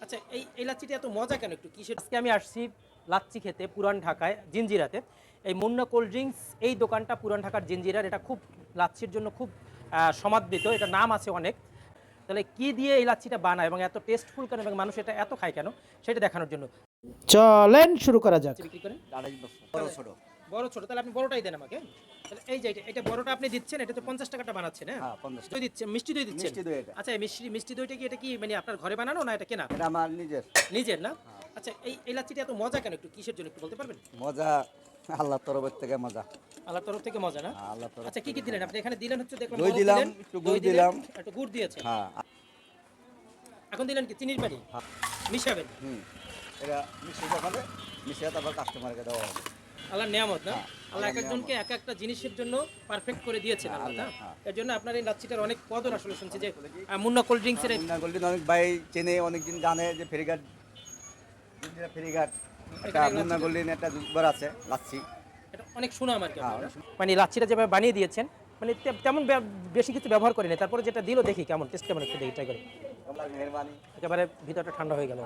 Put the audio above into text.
আচ্ছা এই এই লাচ্ছিটা এত মজা কেন একটু? কিসের আজকে আমি আসছি লাচ্ছি খেতে পুরান ঢাকায় জিঞ্জিরাতে এই মুন্না কোল্ড ড্রিঙ্কস এই দোকানটা পুরান ঢাকার জিঞ্জিরার এটা খুব লাচ্ছির জন্য খুব সমাদৃত এটা নাম আছে অনেক। তাহলে কি দিয়ে এই লাচ্ছিটা বানায় এবং এত টেস্টফুল কেন এবং মানুষ এটা এত খায় কেন সেটা দেখানোর জন্য। চলেন শুরু করা যাক। বিক্রি করেন? বড় ছোট তাহলে আপনি বড়টাই দেন আমাকে। তাহলে এই যে এটা- এটা বড়টা আপনি দিচ্ছেন এটা তো পঞ্চাশ টাকাটা বানাচ্ছেন হ্যাঁ? হ্যাঁ পঞ্চাশ দই দিচ্ছেন মিষ্টি দই দিচ্ছেন? মিষ্টি দই এটা। আচ্ছা মিষ্টি মিষ্টি দইটা কি এটা কি মানে আপনার ঘরে বানানো না এটা কেনা? এটা আমার নিজের। নিজের না? আচ্ছা এই লাচ্ছিটা এত মজা কেন একটু কিসের জন্য একটু বলতে পারবেন? মজা আল্লাহর তরফের থেকে মজা। আল্লাহর তরফ থেকে মজা না? হ্যাঁ, আল্লাহর তরফ আচ্ছা কি কি দিলেন? আপনি এখানে দিলেন হচ্ছে দেখলাম দই দিলাম, একটু গুড় দিলাম। একটু গুড় দিয়েছে হ্যাঁ। এখন দিলেন কি চিনির পানি? হ্যাঁ। মিশাবেন? হুম। এটা মিশিয়ে দেখালে মিশিয়ে তারপর কাস্টমারকে দেওয়া হবে। আল্লাহর নিয়ামত না? হ্যাঁ, আল্লাহ এক একজনকে এক একটা জিনিসের জন্য পারফেক্ট করে দিয়েছেন আল্লাহ হ্যাঁ। এর জন্য আপনার এই লাচ্ছিটার অনেক কদর আসলে শুনছি যে মুন্না কোল্ড ড্রিঙ্কসের মুন্না গোল্ডেন অনেক ভাই চেনে অনেকদিন জানে যে ফেরিঘাট ফেরিঘাট একটা মুন্না গোল্ডেন একটা জুসবার আছে লাচ্ছি এটা অনেক সুনাম আর কি হ্যাঁ? মানে লাচ্ছিটা যেভাবে বানিয়ে দিয়েছেন মানে তেমন বেশি কিছু ব্যবহার করিনি। তারপরে যেটা দিল দেখি কেমন টেস্ট কেমন একটু দেখি ট্রাই করি। একেবারে ভিতরটা ঠান্ডা হয়ে গেল।